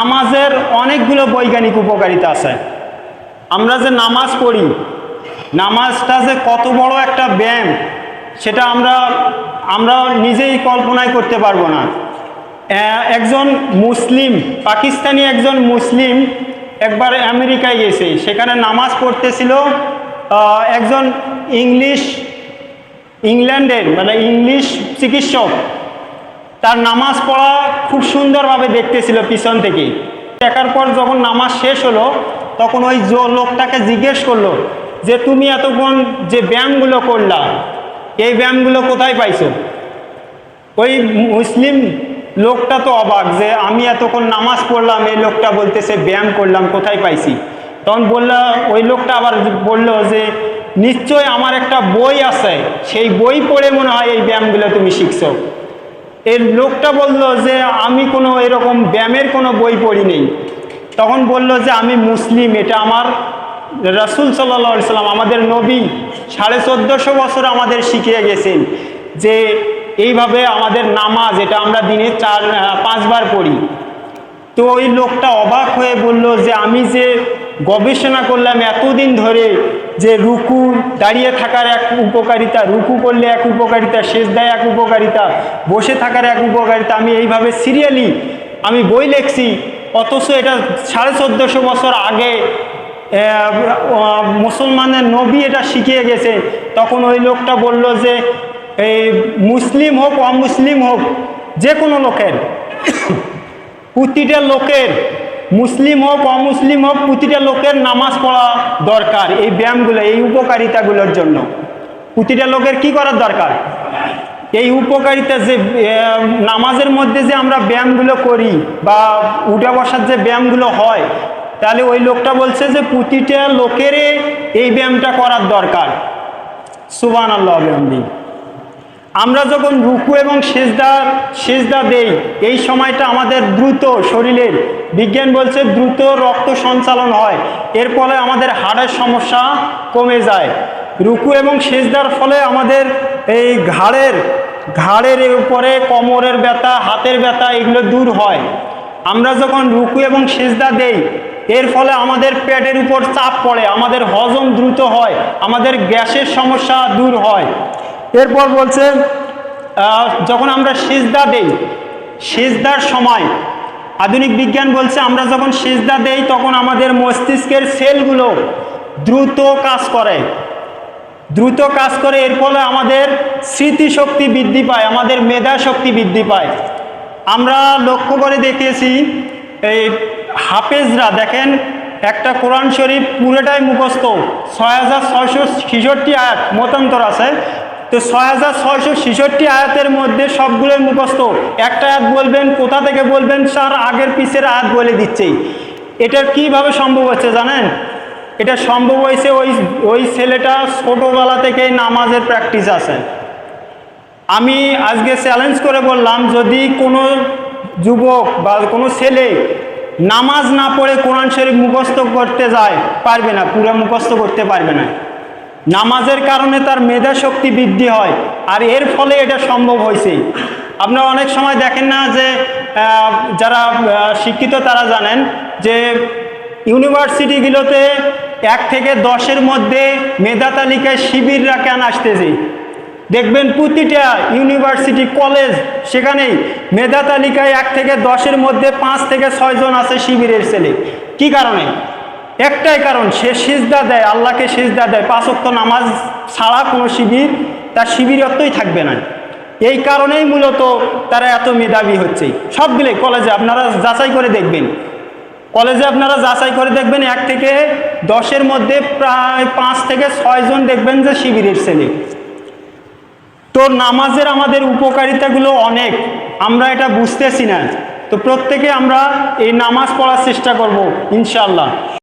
নামাজের অনেকগুলো বৈজ্ঞানিক উপকারিতা আছে। আমরা যে নামাজ পড়ি, নামাজটা যে কত বড় একটা ব্যায়াম, সেটা আমরা আমরা নিজেই কল্পনায় করতে পারব না। একজন মুসলিম, পাকিস্তানি একজন মুসলিম একবার আমেরিকায় গেছে, সেখানে নামাজ পড়তেছিল একজন ইংলিশ, ইংল্যান্ডের মানে ইংলিশ চিকিৎসক। তার নামাজ পড়া খুব সুন্দরভাবে দেখতেছিল পিছন থেকে। দেখার পর যখন নামাজ শেষ হলো, তখন ওই লোকটাকে জিজ্ঞেস করল যে, তুমি এতক্ষণ যে ব্যায়ামগুলো করলা, এই ব্যায়ামগুলো কোথায় পাইছো? ওই মুসলিম লোকটা তো অবাক যে, আমি এতক্ষণ নামাজ পড়লাম, এই লোকটা বলতেছে ব্যায়াম করলাম, কোথায় পাইছি? তখন বলল, ওই লোকটা আবার বলল যে নিশ্চয় আমার একটা বই আছে, সেই বই পড়ে মনে হয় এই ব্যায়ামগুলো তুমি শিখছো। এর লোকটা বলল যে, আমি কোনো এরকম ব্যায়ামের কোনো বই পড়ি নেই তখন বলল যে, আমি মুসলিম, এটা আমার রাসুল সাল্লা সাল্লাম, আমাদের নবী সাড়ে চোদ্দোশো বছর আমাদের শিখিয়ে গেছেন যে, এইভাবে আমাদের নামাজ, এটা আমরা দিনে চার পাঁচবার পড়ি। তো ওই লোকটা অবাক হয়ে বলল যে, আমি যে গবেষণা করলাম এতদিন ধরে যে রুকু, দাঁড়িয়ে থাকার এক উপকারিতা, রুকু করলে এক উপকারিতা, শেষ দেয় এক উপকারিতা, বসে থাকার এক উপকারিতা। আমি এইভাবে সিরিয়ালি আমি বই লেখছি, অথচ এটা সাড়ে চোদ্দোশো বছর আগে মুসলমানের নবী এটা শিখিয়ে গেছে। তখন ওই লোকটা বলল যে, এই মুসলিম হোক, অমুসলিম হোক, যে কোনো লোকের, প্রতিটা লোকের মুসলিম হোক অমুসলিম হোক প্রতিটা লোকের নামাজ পড়া দরকার, এই ব্যায়ামগুলো, এই উপকারিতাগুলোর জন্য। প্রতিটা লোকের কি করার দরকার? এই উপকারিতা যে নামাজের মধ্যে যে আমরা ব্যায়ামগুলো করি বা উঠা বসার যে ব্যায়ামগুলো হয়, তাহলে ওই লোকটা বলছে যে প্রতিটা লোকের এই ব্যায়ামটা করার দরকার। সুবান আল্লাহ আলহামদিন আমরা যখন রুকু এবং সেজদার সেজদা দেই, এই সময়টা আমাদের দ্রুত শরীরের বিজ্ঞান বলছে দ্রুত রক্ত সঞ্চালন হয়। এর ফলে আমাদের হাড়ের সমস্যা কমে যায়। রুকু এবং সেজদার ফলে আমাদের এই ঘাড়ের ঘাড়ের উপরে কোমরের ব্যথা, হাতের ব্যথা এগুলো দূর হয়। আমরা যখন রুকু এবং সেজদা দেই, এর ফলে আমাদের পেটের উপর চাপ পড়ে, আমাদের হজম দ্রুত হয়, আমাদের গ্যাসের সমস্যা দূর হয়। এরপর বলছে যখন আমরা সেজদা দেই, সেজদার সময় আধুনিক বিজ্ঞান বলছে আমরা যখন সেজদা দেই, তখন আমাদের মস্তিষ্কের সেলগুলো দ্রুত কাজ করে। দ্রুত কাজ করে, এর ফলে আমাদের স্মৃতিশক্তি বৃদ্ধি পায়, আমাদের মেধা শক্তি বৃদ্ধি পায়। আমরা লক্ষ্য করে দেখেছি, এই হাফেজরা, দেখেন, একটা কোরআন শরীফ পুরোটাই মুখস্থ। ছয় হাজার ছয়শো ছেষট্টি আয়াত মতান্তর আছে। তো ছয় হাজার ছয়শো ছেষট্টি আয়াতের মধ্যে সবগুলোই মুখস্থ। একটা আয়াত বলবেন, কোথা থেকে বলবেন স্যার আগের পিছের আয়াত বলে দিচ্ছেই। এটা কীভাবে সম্ভব হচ্ছে জানেন? এটা সম্ভব হয়েছে ওই ওই ছেলেটা ছোটোবেলা থেকেই নামাজের প্র্যাকটিস আছে। আমি আজকে চ্যালেঞ্জ করে বললাম, যদি কোনো যুবক বা কোনো ছেলে নামাজ না পড়ে কোরআন শরীফ মুখস্থ করতে যায়, পারবে না, পুরো মুখস্থ করতে পারবে না। নামাজের কারণে তার মেধা শক্তি বৃদ্ধি হয়, আর এর ফলে এটা সম্ভব হয়েছে। আপনারা অনেক সময় দেখেন না যে যারা শিক্ষিত তারা জানেন যে, ইউনিভার্সিটিগুলোতে এক থেকে দশের মধ্যে মেধা তালিকায় শিবিররা কেন আসতেছে? দেখবেন প্রতিটা ইউনিভার্সিটি, কলেজ সেখানেই মেধা তালিকায় এক থেকে দশের মধ্যে পাঁচ থেকে ছয়জন আছে শিবিরের ছেলে। কি কারণে? একটাই কারণ, সে সিজদা দেয়, আল্লাহকে সিজদা দেয়। পাঁচক্ত নামাজ ছাড়া কোনো শিবির, তার শিবিরত্বই থাকবে না। এই কারণেই মূলত তারা এত মেধাবী হচ্ছে। সবগুলোই কলেজে আপনারা যাচাই করে দেখবেন। কলেজে আপনারা যাচাই করে দেখবেন, এক থেকে দশের মধ্যে প্রায় পাঁচ থেকে ছয়জন দেখবেন যে শিবিরের ছেলে। তো নামাজের আমাদের উপকারিতাগুলো অনেক, আমরা এটা বুঝতেছি না। তো প্রত্যেকে আমরা এই নামাজ পড়ার চেষ্টা করব ইনশাল্লাহ